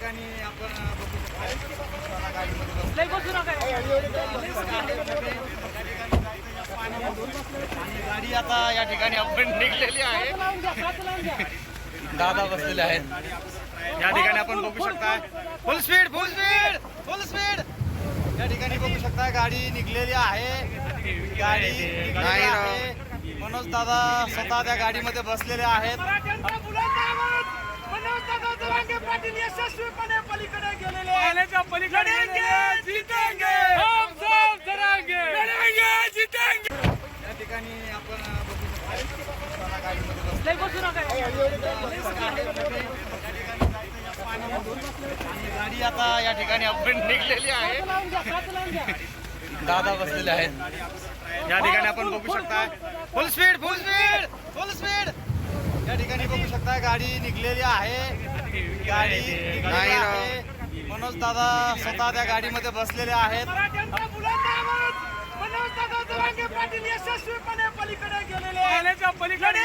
ठिकाणी आपण बघू शकतो. गाडीमध्ये आणि गाडी आता या ठिकाणी आपण निघलेली आहे. दादा बसलेले आहेत. या ठिकाणी आपण बघू शकता full speed full speed full speed या ठिकाणी बघू शकता गाडी निघलेली आहे. गाडी नाही आहे. मनोज दादा स्वतः त्या गाडीमध्ये बसलेले आहेत मराठ्यांचा बुलंद आवाज मनोज दादा जरांगे पाटील यशस्वीपणे पलीकडे गेलेले पाण्याच्या पलीकडे जितेंगे. हम सब जरांगे लढेंगे जितेंगे. या ठिकाणी आपण बसू नका. आणि गाडी आता या ठिकाणी आपण निघलेली आहे. दादा बसलेले आहेत. या ठिकाणी आपण बघू शकता. फुल स्पीड फुल स्पीड आता गाडी निघलेली आहे. गाडी निघलेली आहे. मनोज दादा स्वतः त्या गाडीमध्ये बसलेले आहेत. मनोज दादा पलीकडे गेलेले पलीकडे